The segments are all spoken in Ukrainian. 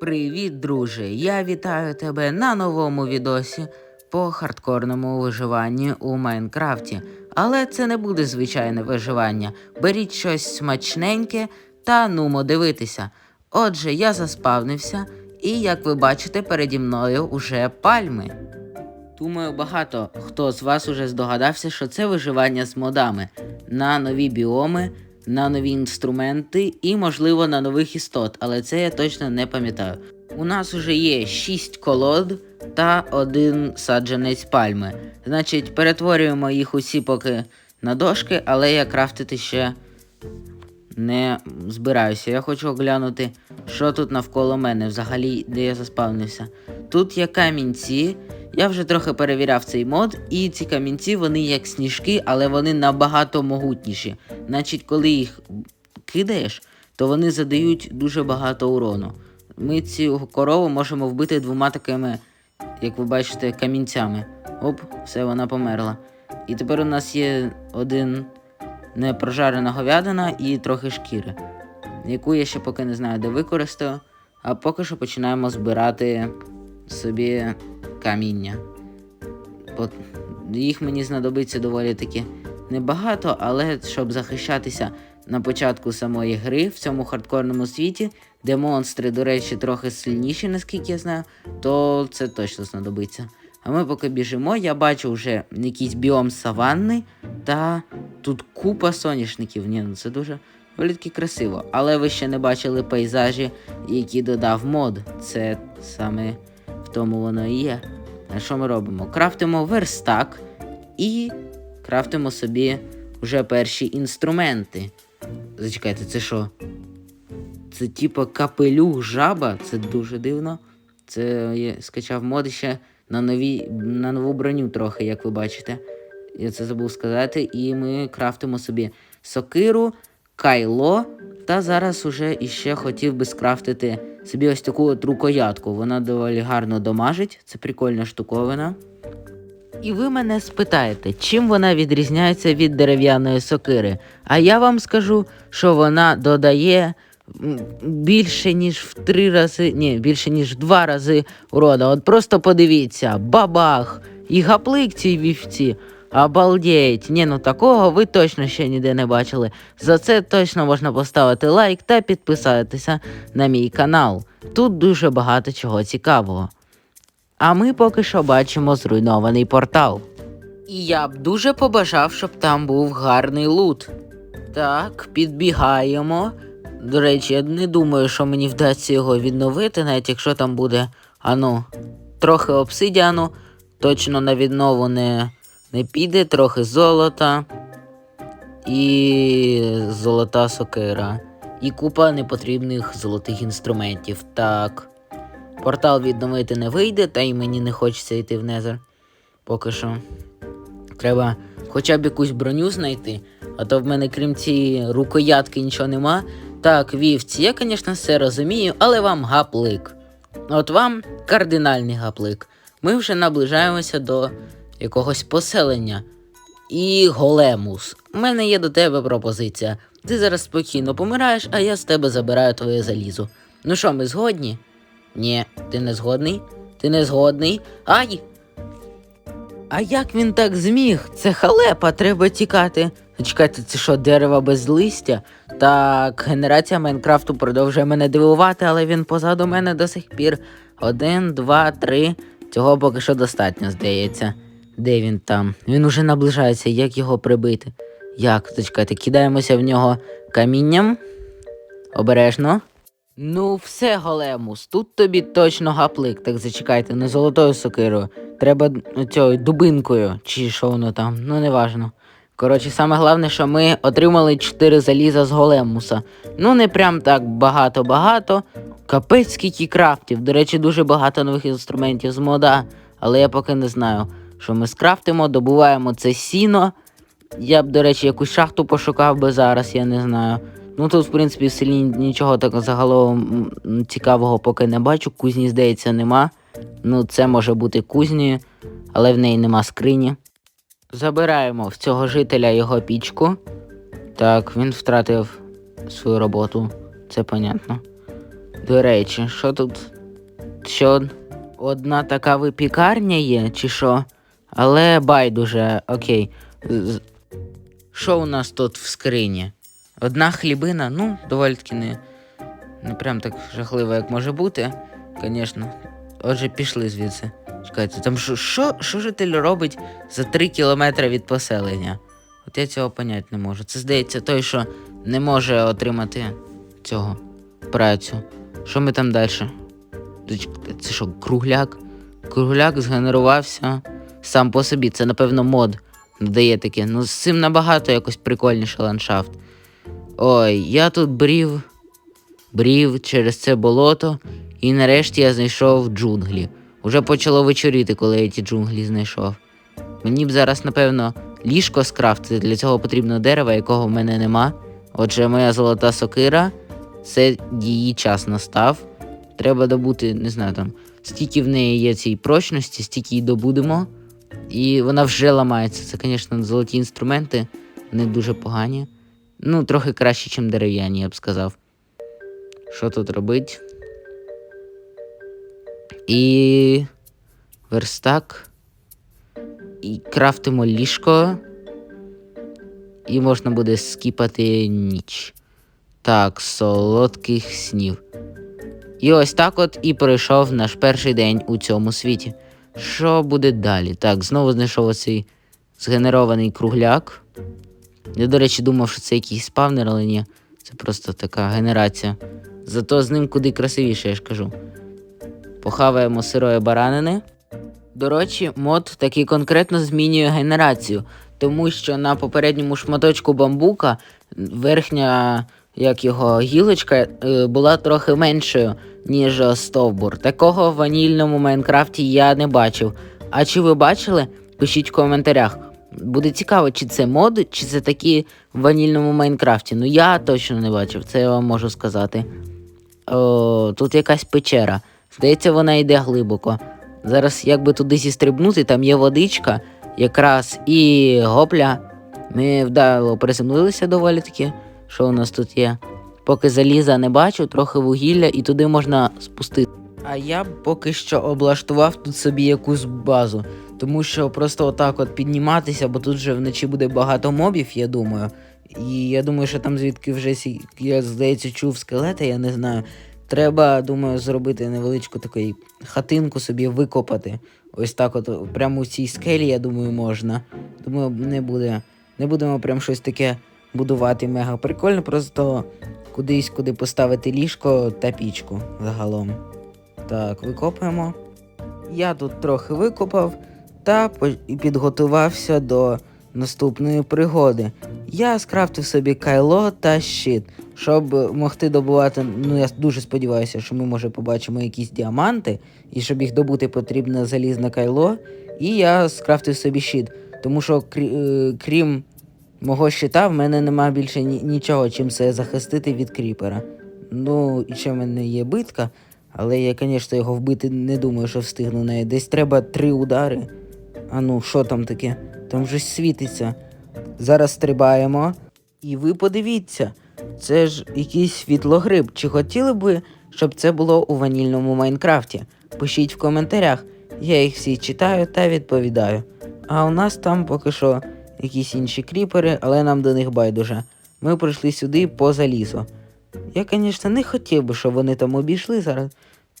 Привіт, друже! Я вітаю тебе на новому відосі по хардкорному виживанні у Майнкрафті. Але це не буде звичайне виживання. Беріть щось смачненьке та нумо дивитися. Отже, я заспавнився, і як ви бачите, переді мною уже пальми. Думаю, багато хто з вас уже здогадався, що це виживання з модами на нові біоми, на нові інструменти і, можливо, на нових істот, але це я точно не пам'ятаю. У нас уже є 6 колод та один саджанець пальми. Значить, перетворюємо їх усі поки на дошки, але я крафтити ще не збираюся. Я хочу оглянути, що тут навколо мене, взагалі, де я заспавнився. Тут є камінці. Я вже трохи перевіряв цей мод, і ці камінці вони як сніжки, але вони набагато могутніші. Значить, коли їх кидаєш, то вони задають дуже багато урону. Ми цю корову можемо вбити двома такими, як ви бачите, камінцями. Оп, все, вона померла. І тепер у нас є один непрожарена говядина і трохи шкіри, яку я ще поки не знаю, де використаю. А поки що починаємо збирати собі каміння. От їх мені знадобиться доволі таки небагато, але щоб захищатися на початку самої гри в цьому хардкорному світі, де монстри, до речі, трохи сильніші, наскільки я знаю, то це точно знадобиться. А ми поки біжимо, я бачу вже якийсь біом саванни, та тут купа соняшників. Ні, ну це дуже доволі таки красиво. Але ви ще не бачили пейзажі, які додав мод. Це саме в тому воно і є. А що ми робимо? Крафтимо верстак і крафтимо собі вже перші інструменти. Зачекайте, це що? Це типа капелюх жаба, це дуже дивно. Це я скачав мод ще на нові, на нову броню трохи, як ви бачите. Я це забув сказати. І ми крафтимо собі сокиру, кайло. Та зараз уже іще хотів би скрафтити собі ось таку от рукоятку. Вона доволі гарно домажить, це прикольна штуковина. І ви мене спитаєте, чим вона відрізняється від дерев'яної сокири. А я вам скажу, що вона додає більше, ніж в три рази, ні, більше, ніж в два рази урода. От просто подивіться, бабах! І гаплик цій вівці. Обалдеть! Ні, ну такого ви точно ще ніде не бачили. За це точно можна поставити лайк та підписатися на мій канал. Тут дуже багато чого цікавого. А ми поки що бачимо зруйнований портал. І я б дуже побажав, щоб там був гарний лут. Так, підбігаємо. До речі, я не думаю, що мені вдасться його відновити, навіть якщо там буде ану, трохи обсидіану, точно на віднову не, не піде, трохи золота і золота сокира. І купа непотрібних золотих інструментів. Так. Портал відновити не вийде, та й мені не хочеться йти в Незер. Поки що. Треба хоча б якусь броню знайти, а то в мене, крім цієї рукоятки, нічого нема. Так, вівці, я, звісно, все розумію, але вам гаплик. От вам кардинальний гаплик. Ми вже наближаємося до якогось поселення. І големус. У мене є до тебе пропозиція. Ти зараз спокійно помираєш, а я з тебе забираю твоє залізо. Ну що, ми згодні? Ні, ти не згодний? Ти не згодний? Ай! А як він так зміг? Це халепа, треба тікати. Чекайте, це що, дерево без листя? Так, генерація Майнкрафту продовжує мене дивувати, але він позаду мене до сих пір. Один, два, три. Цього поки що достатньо, здається. Де він там? Він уже наближається, як його прибити? Як? Зачекайте, кидаємося в нього камінням. Обережно. Ну, все, Големус, тут тобі точно гаплик. Так зачекайте, не золотою сокирою. Треба цією дубинкою, чи що воно там, ну неважно. Коротше, саме головне, що ми отримали 4 заліза з големуса. Ну, не прям так багато-багато. Капець скільки крафтів. До речі, дуже багато нових інструментів з мода, але я поки не знаю, що ми скрафтимо, добуваємо це сіно. Я б, до речі, якусь шахту пошукав би зараз, я не знаю. Ну тут, в принципі, в селі нічого такого загалом цікавого поки не бачу. Кузні, здається, нема. Ну, це може бути кузнею, але в неї нема скрині. Забираємо в цього жителя його пічку. Так, він втратив свою роботу, це понятно. До речі, що тут? Що одна така випікарня є, чи що? Але байдуже, окей. Що у нас тут в скрині? Одна хлібина, ну, доволі таки не, не прям так жахливо, як може бути, звісно. Отже, пішли звідси. Чекайте, там що, що, що житель робить за 3 кілометри від поселення? От я цього поняти не можу. Це здається той, що не може отримати цього працю. Що ми там далі? Це що, кругляк? Кругляк згенерувався сам по собі. Це, напевно, мод додає таке. Ну, з цим набагато якось прикольніше ландшафт. Ой, я тут брів, брів через це болото, і нарешті я знайшов джунглі. Уже почало вечоріти, коли я ті джунглі знайшов. Мені б зараз, напевно, ліжко скрафтити. Для цього потрібно дерево, якого в мене нема. Отже, моя золота сокира, це її час настав. Треба добути, не знаю там, стільки в неї є цієї прочності, стільки її добудемо. І вона вже ламається. Це, звісно, золоті інструменти, не дуже погані. Ну, трохи краще, ніж дерев'яні, я б сказав. Що тут робить? І. верстак. І крафтимо ліжко. І можна буде скіпати ніч. Так, солодких снів. І ось так от і пройшов наш перший день у цьому світі. Що буде далі? Так, знову знайшов оцей згенерований кругляк. Я, до речі, думав, що це якийсь спавнер, але ні. Це просто така генерація. Зато з ним куди красивіше, я ж кажу. Похаваємо сирої баранини. До речі, мод таки конкретно змінює генерацію, тому що на попередньому шматочку бамбука верхня, як його гілочка, е, була трохи меншою, ніж стовбур. Такого в ванільному Майнкрафті я не бачив. А чи ви бачили? Пишіть в коментарях. Буде цікаво, чи це мод, чи це такі в ванільному Майнкрафті. Ну я точно не бачив, це я вам можу сказати. О, тут якась печера. Здається, вона йде глибоко. Зараз, якби туди зістрибнути, там є водичка, якраз і гопля. Ми вдало приземлилися доволі таки. Що у нас тут є? Поки заліза не бачу, трохи вугілля, і туди можна спустити. А я поки що облаштував тут собі якусь базу, тому що просто отак от підніматися, бо тут вже вночі буде багато мобів, я думаю. І я думаю, що там звідки вже я здається чув скелети, я не знаю. Треба, думаю, зробити невеличку таку хатинку собі викопати. Ось так, от прямо у цій скелі, я думаю, можна. Думаю, не буде. Не будемо прям щось таке будувати мега прикольно, просто кудись, куди поставити ліжко та пічку загалом. Так, викопаємо. Я тут трохи викопав та підготувався до наступної пригоди. Я скрафтив собі кайло та щит, щоб могти добувати. Ну, я дуже сподіваюся, що ми може побачимо якісь діаманти, і щоб їх добути, потрібно залізне кайло. І я скрафтив собі щит. Тому що, е, крім мого щита, в мене немає більше ні- нічого, чим це захистити від кріпера. Ну, і ще в мене є битка, але я, звісно, його вбити не думаю, що встигну неї. Десь треба три удари. А ну, що там таке? Там щось світиться. Зараз стрибаємо. І ви подивіться, це ж якийсь світлогриб. Чи хотіли б ви, щоб це було у ванільному Майнкрафті? Пишіть в коментарях. Я їх всі читаю та відповідаю. А у нас там поки що якісь інші кріпери, але нам до них байдуже. Ми прийшли сюди по залізу. Я, звісно, не хотів би, щоб вони там обійшли зараз.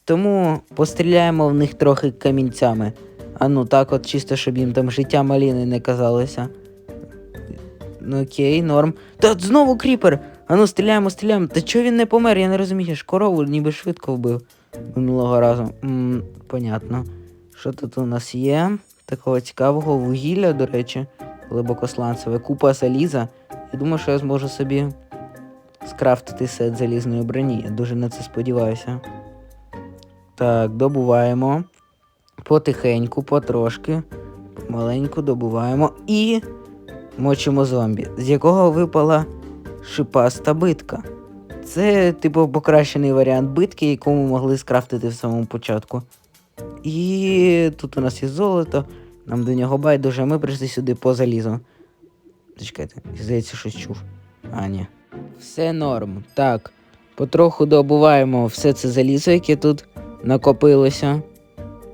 Тому постріляємо в них трохи камінцями. А ну так от чисто, щоб їм там життя маліни не казалося. Ну окей, норм. Та знову кріпер! А ну стріляємо, стріляємо. Та чого він не помер? Я не розумію, ж корову ніби швидко вбив минулого разу. м понятно. Що тут у нас є? Такого цікавого вугілля, до речі, глибокосланцеве, купа заліза. Я думаю, що я зможу собі скрафтити сет залізної броні. Я дуже на це сподіваюся. Так, добуваємо. Потихеньку, потрошки. Помаленьку добуваємо і мочимо зомбі, з якого випала шипаста битка. Це, типу, покращений варіант битки, яку ми могли скрафтити в самому початку. І тут у нас є золото, нам до нього байдуже, ми прийшли сюди по залізу. Зачекайте, здається, щось чув. А, ні. Все норм. Так. Потроху добуваємо все це залізо, яке тут накопилося.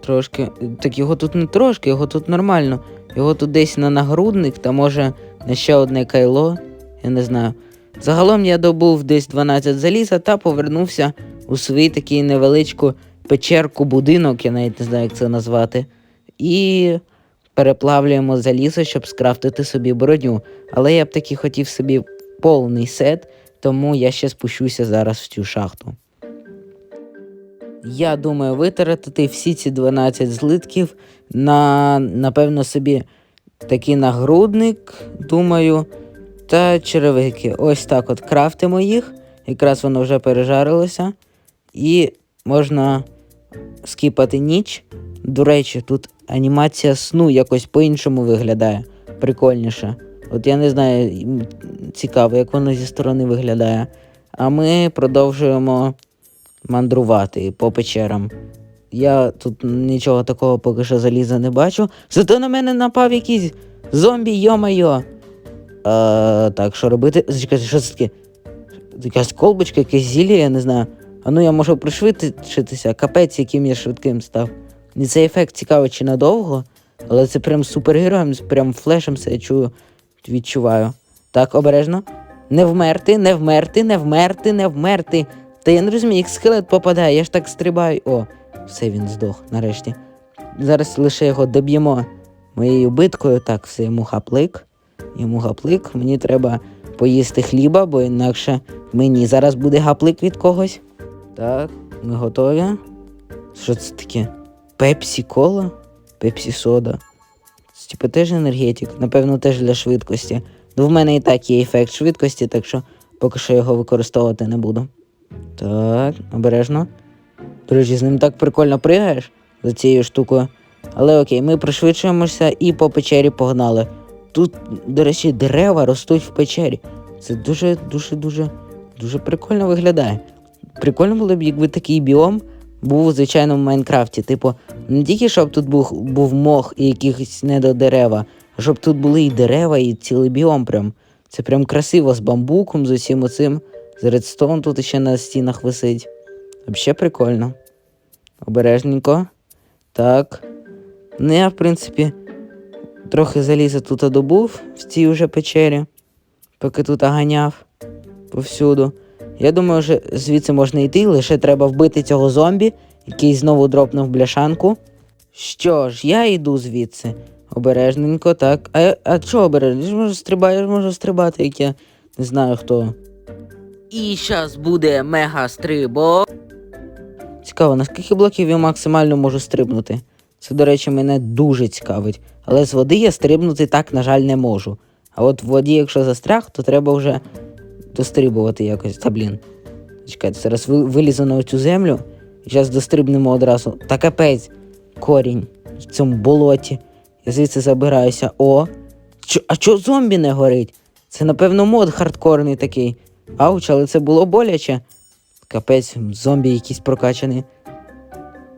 Трошки. Так його тут не трошки, його тут нормально. Його тут десь на нагрудник, та може на ще одне кайло. Я не знаю. Загалом я добув десь 12 заліза та повернувся у свій такий невеличку печерку, будинок, я навіть не знаю, як це назвати. І переплавлюємо залізо, щоб скрафтити собі броню. Але я б таки хотів собі повний сет, тому я ще спущуся зараз в цю шахту. Я думаю витратити всі ці 12 злитків на, напевно, собі такий нагрудник, думаю, та черевики. Ось так от крафтимо їх. Якраз воно вже пережарилося. І можна скіпати ніч. До речі, тут анімація сну якось по-іншому виглядає. Прикольніше. От я не знаю, цікаво, як воно зі сторони виглядає. А ми продовжуємо мандрувати по печерам. Я тут нічого такого поки що заліза не бачу. Зато на мене напав якийсь зомбі, йо-майо. А, так, що робити? Зачекайте, що це таке? Якась колбочка, якесь зілля, я не знаю. А ну я можу пришвидшитися, капець, яким я швидким став. І цей ефект цікавий чи надовго, але це прям супергероєм, прям флешем все чую, відчуваю. Так, обережно. Не вмерти, не вмерти, не вмерти, не вмерти. Та я не розумію, як скелет попадає, я ж так стрибаю. О, все він здох нарешті. Зараз лише його доб'ємо моєю биткою. Так, все, йому хаплик. Йому гаплик. Мені треба поїсти хліба, бо інакше мені зараз буде гаплик від когось. Так, ми готові. Що це таке? Пепсі кола? Пепсі сода. Це типу теж енергетик, напевно, теж для швидкості. Ну, в мене і так є ефект швидкості, так що поки що його використовувати не буду. Так, обережно. До речі, з ним так прикольно пригаєш за цією штукою. Але окей, ми пришвидшуємося і по печері погнали. Тут, до речі, дерева ростуть в печері. Це дуже, дуже, дуже, дуже прикольно виглядає. Прикольно було б, якби такий біом був у звичайному Майнкрафті. Типу, не тільки щоб тут був, був мох і якихось недодерева, а щоб тут були і дерева, і цілий біом прям. Це прям красиво з бамбуком, з усім оцим. З редстоун тут ще на стінах висить. Взагалі прикольно. Обережненько. Так. Ну, я, в принципі, трохи заліза тут добув в цій уже печері, поки тут ганяв повсюду. Я думаю, що звідси можна йти, лише треба вбити цього зомбі, який знову дропнув бляшанку. Що ж, я йду звідси. Обережненько, так. А, а чого ж можу стрибати, можу стрибати, як я не знаю хто. І зараз буде мега стрибок. Цікаво, наскільки блоків я максимально можу стрибнути? Це, до речі, мене дуже цікавить. Але з води я стрибнути так, на жаль, не можу. А от в воді, якщо застряг, то треба вже дострибувати якось. Та блін. Чекайте, зараз ви- вилізу на цю землю і зараз дострибнемо одразу. Та капець, корінь в цьому болоті. Я звідси забираюся. О! Чо, а чо зомбі не горить? Це, напевно, мод хардкорний такий. Ауч, але це було боляче. Капець, зомбі якийсь прокачаний.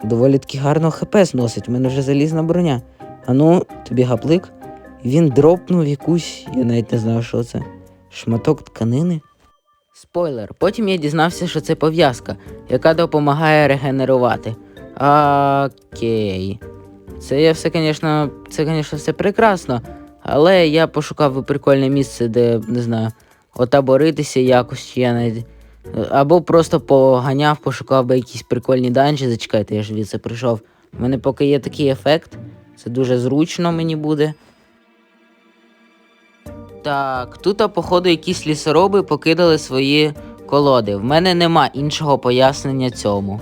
Доволі таки гарно хп зносить, у мене вже залізна броня. А ну, тобі гаплик. Він дропнув якусь, я навіть не знаю, що це. Шматок тканини. Спойлер. Потім я дізнався, що це пов'язка, яка допомагає регенерувати. Окей. Це я все, звісно, це, звісно, все прекрасно. Але я пошукав прикольне місце, де, не знаю, отаборитися якось, я навіть. Або просто поганяв, пошукав би якісь прикольні данжі. Зачекайте, я ж від це прийшов. У мене поки є такий ефект. Це дуже зручно мені буде. Так, тут, походу, якісь лісороби покидали свої колоди. В мене нема іншого пояснення цьому.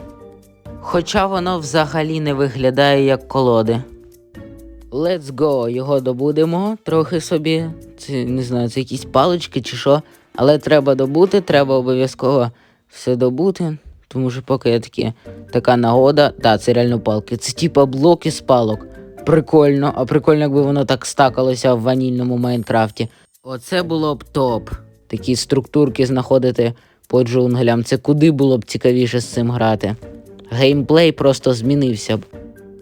Хоча воно взагалі не виглядає як колоди. Let's go, його добудемо трохи собі. Це не знаю, це якісь палички чи що. Але треба добути, треба обов'язково все добути. Тому що поки є такі, така нагода. Так, це реально палки. Це типа блоки з палок. Прикольно, а прикольно, якби воно так стакалося в ванільному Майнкрафті. Оце було б топ. Такі структурки знаходити по джунглям. Це куди було б цікавіше з цим грати. Геймплей просто змінився б.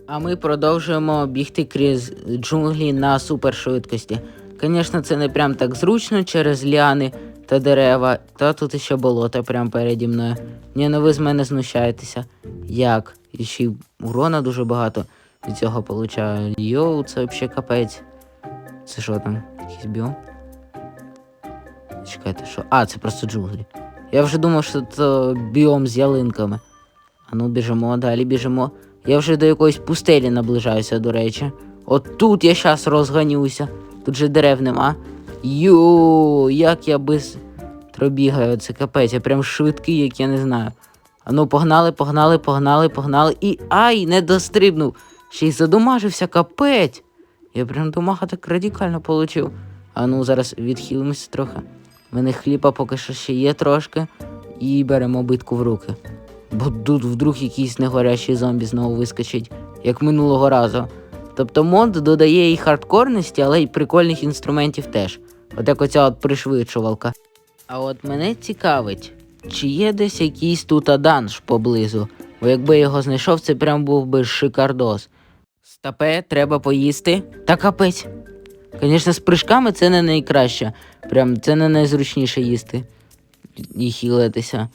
А ми продовжуємо бігти крізь джунглі на супершвидкості. Звісно, це не прям так зручно через ліани та дерева, та тут ще болото прямо переді мною. Ні, ну ви з мене знущаєтеся. Як? І ще й урона дуже багато від цього получаю. Йоу, це взагалі капець. Це що там? Якийсь біом? Чекайте, що? А, це просто джунглі. Я вже думав, що це біом з ялинками. А ну біжимо, далі біжимо. Я вже до якоїсь пустелі наближаюся, до речі. От тут я щас розганюся. Тут же дерев нема. Йоу, як я без бігаю, це капець, я прям швидкий, як я не знаю. А ну, погнали, погнали, погнали, погнали. І ай, не дострибнув. Ще й задумажився, капець. Я прям домага так радикально получив. А ну, зараз відхилимося трохи. У мене хліба поки що ще є трошки. І беремо битку в руки. Бо тут вдруг якийсь негорящий зомбі знову вискочить, як минулого разу. Тобто мод додає і хардкорності, але й прикольних інструментів теж. От як оця от пришвидшувалка. А от мене цікавить, чи є десь якийсь тут данж поблизу, бо якби його знайшов, це прям був би шикардос. Стапе, треба поїсти. Та капець. Звісно, з прыжками це не найкраще. Прям це не найзручніше їсти і хілитися.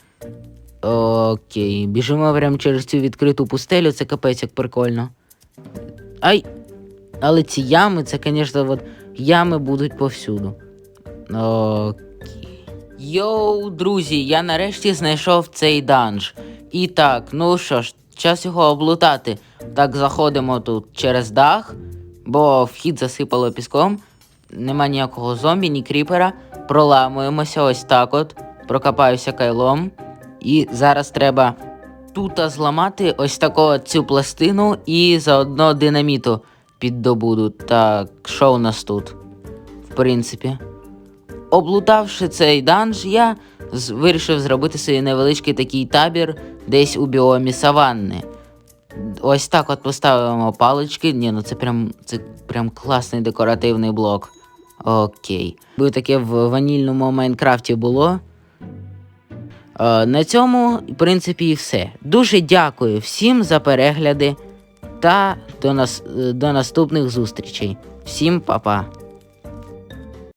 Окей, біжимо прямо через цю відкриту пустелю, це капець як прикольно. Ай! Але ці ями, це, звісно, ями будуть повсюду. Окей. Йоу, друзі, я нарешті знайшов цей данж. І так, ну що ж, час його облутати. Так, заходимо тут через дах, бо вхід засипало піском. Нема ніякого зомбі, ні кріпера. Проламуємося ось так от. Прокопаюся кайлом. І зараз треба тут зламати ось таку цю пластину і заодно динаміту піддобуду. Так, що у нас тут? В принципі. Облутавши цей данж, я вирішив зробити собі невеличкий такий табір десь у біомі саванни. Ось так от поставимо палички. Ні, ну це прям, це прям класний декоративний блок. Окей. Бо таке в ванільному Майнкрафті було. Е, на цьому, в принципі, і все. Дуже дякую всім за перегляди та до, нас, до наступних зустрічей. Всім па-па.